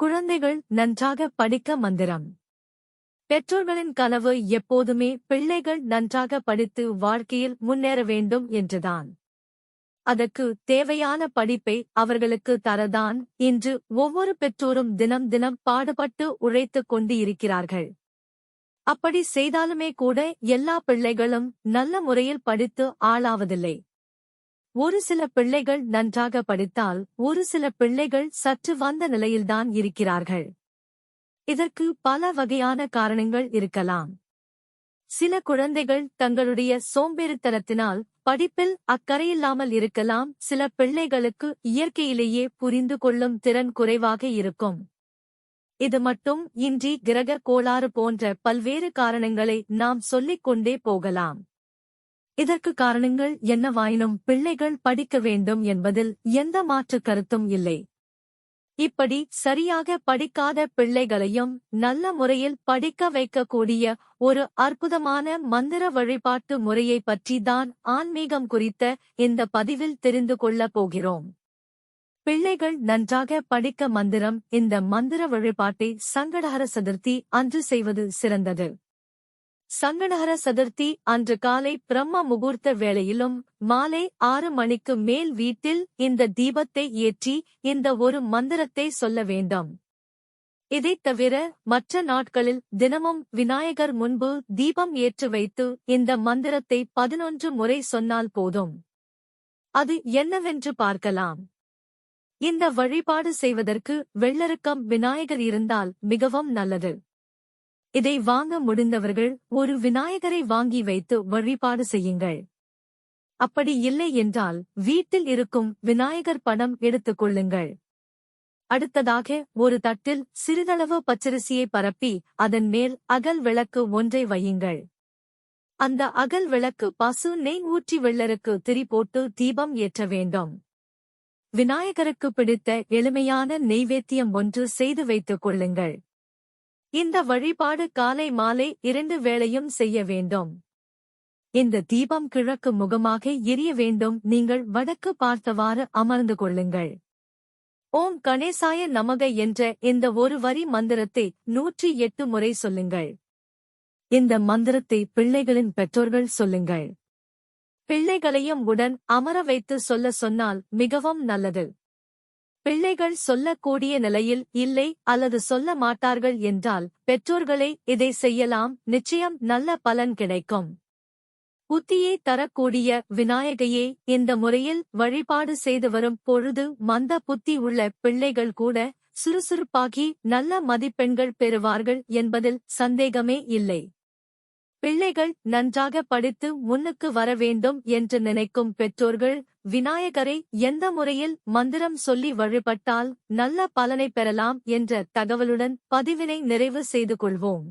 குழந்தைகள் நன்றாக படிக்க மந்திரம். பெற்றோர்களின் கனவு எப்போதுமே பிள்ளைகள் நன்றாக படித்து வாழ்க்கையில் முன்னேற வேண்டும் என்றுதான். அதற்கு தேவையான படிப்பை அவர்களுக்கு தரதான் இன்று ஒவ்வொரு பெற்றோரும் தினம் தினம் பாடுபட்டு உழைத்துக் கொண்டு இருக்கிறார்கள் அப்படி செய்தாலுமே கூட எல்லா பிள்ளைகளும் நல்ல முறையில் படித்து ஆளாவதில்லை. ஒரு சில பிள்ளைகள் நன்றாக படித்தால் ஒரு சில பிள்ளைகள் சற்று வந்த நிலையில்தான் இருக்கிறார்கள். இதற்கு பல வகையான காரணங்கள் இருக்கலாம். சில குழந்தைகள் தங்களுடைய சோம்பேறித்தனத்தினால் படிப்பில் அக்கறையில்லாமல் இருக்கலாம் சில பிள்ளைகளுக்கு இயற்கையிலேயே புரிந்து கொள்ளும் திறன் குறைவாக இருக்கும். இது மட்டும் இன்றி கிரக கோளாறு போன்ற பல்வேறு காரணங்களை நாம் சொல்லிக் கொண்டே போகலாம். இதற்கு காரணங்கள் என்னவாயினும் பிள்ளைகள் படிக்க வேண்டும் என்பதில் எந்த மாற்று கருத்தும் இல்லை. இப்படி சரியாக படிக்காத பிள்ளைகளையும் நல்ல முறையில் படிக்க வைக்கக்கூடிய ஒரு அற்புதமான மந்திர வழிபாட்டு முறையை பற்றி தான் ஆன்மீகம் குறித்த இந்த பதிவில் தெரிந்து கொள்ளப் போகிறோம். பிள்ளைகள் நன்றாக படிக்க மந்திரம் இந்த மந்திர வழிபாட்டை சங்கடஹர சதுர்த்தி அன்று செய்வது சிறந்தது. சங்கடஹர சதுர்த்தி அன்று காலை பிரம்ம முகூர்த்த வேளையிலும் மாலை ஆறு மணிக்கு மேல் வீட்டில் இந்த தீபத்தை ஏற்றி இந்த ஒரு மந்திரத்தை சொல்ல வேண்டும். இதைத் தவிர மற்ற நாட்களில் தினமும் விநாயகர் முன்பு தீபம் ஏற்று வைத்து இந்த மந்திரத்தை பதினொன்று முறை சொன்னால் போதும். அது என்னவென்று பார்க்கலாம். இந்த வழிபாடு செய்வதற்கு வெள்ளருக்கம் விநாயகர் இருந்தால் மிகவும் நல்லது. இதை வாங்க முடிந்தவர்கள் ஒரு விநாயகரை வாங்கி வைத்து வழிபாடு செய்யுங்கள். அப்படி இல்லை என்றால் வீட்டில் இருக்கும் விநாயகர் படம் எடுத்துக் கொள்ளுங்கள். அடுத்ததாக ஒரு தட்டில் சிறிதளவு பச்சரிசியை பரப்பி அதன் மேல் அகல் விளக்கு ஒன்றை வையுங்கள். அந்த அகல் விளக்கு பசு நெய் ஊற்றி வெள்ளருக்கு திரி போட்டு தீபம் ஏற்ற வேண்டும். விநாயகருக்கு பிடித்த எளிமையான நெய்வேத்தியம் ஒன்று செய்து வைத்துக் கொள்ளுங்கள். இந்த வழிபாடு காலை மாலை இரண்டு வேளையும் செய்ய வேண்டும். இந்த தீபம் கிழக்கு முகமாக எரிய வேண்டும். நீங்கள் வடக்கு பார்த்தவாறு அமர்ந்து கொள்ளுங்கள். ஓம் கணேசாய நமக என்ற இந்த ஒரு வரி மந்திரத்தை நூற்றி எட்டு முறை சொல்லுங்கள். இந்த மந்திரத்தை பிள்ளைகளின் பெற்றோர்கள் சொல்லுங்கள். பிள்ளைகளையும் உடன் அமர வைத்து சொல்ல சொன்னால் மிகவும் நல்லது. பிள்ளைகள் சொல்லக்கூடிய நிலையில் இல்லை அல்லது சொல்ல மாட்டார்கள் என்றால் பெற்றோர்களே இதை செய்யலாம். நிச்சயம் நல்ல பலன் கிடைக்கும். புத்தியை தரக்கூடிய விநாயகையே இந்த முறையில் வழிபாடு செய்து வரும் பொழுது மந்த புத்தி உள்ள பிள்ளைகள் கூட சுறுசுறுப்பாகி நல்ல மதிப்பெண்கள் பெறுவார்கள் என்பதில் சந்தேகமே இல்லை. பிள்ளைகள் நன்றாக படித்து முன்னுக்கு வர வேண்டும் என்று நினைக்கும் பெற்றோர்கள் விநாயகரை எந்த முறையில் மந்திரம் சொல்லி வழிபட்டால் நல்ல பலனை பெறலாம் என்ற தகவலுடன் பதிவினை நிறைவு செய்து கொள்வோம்.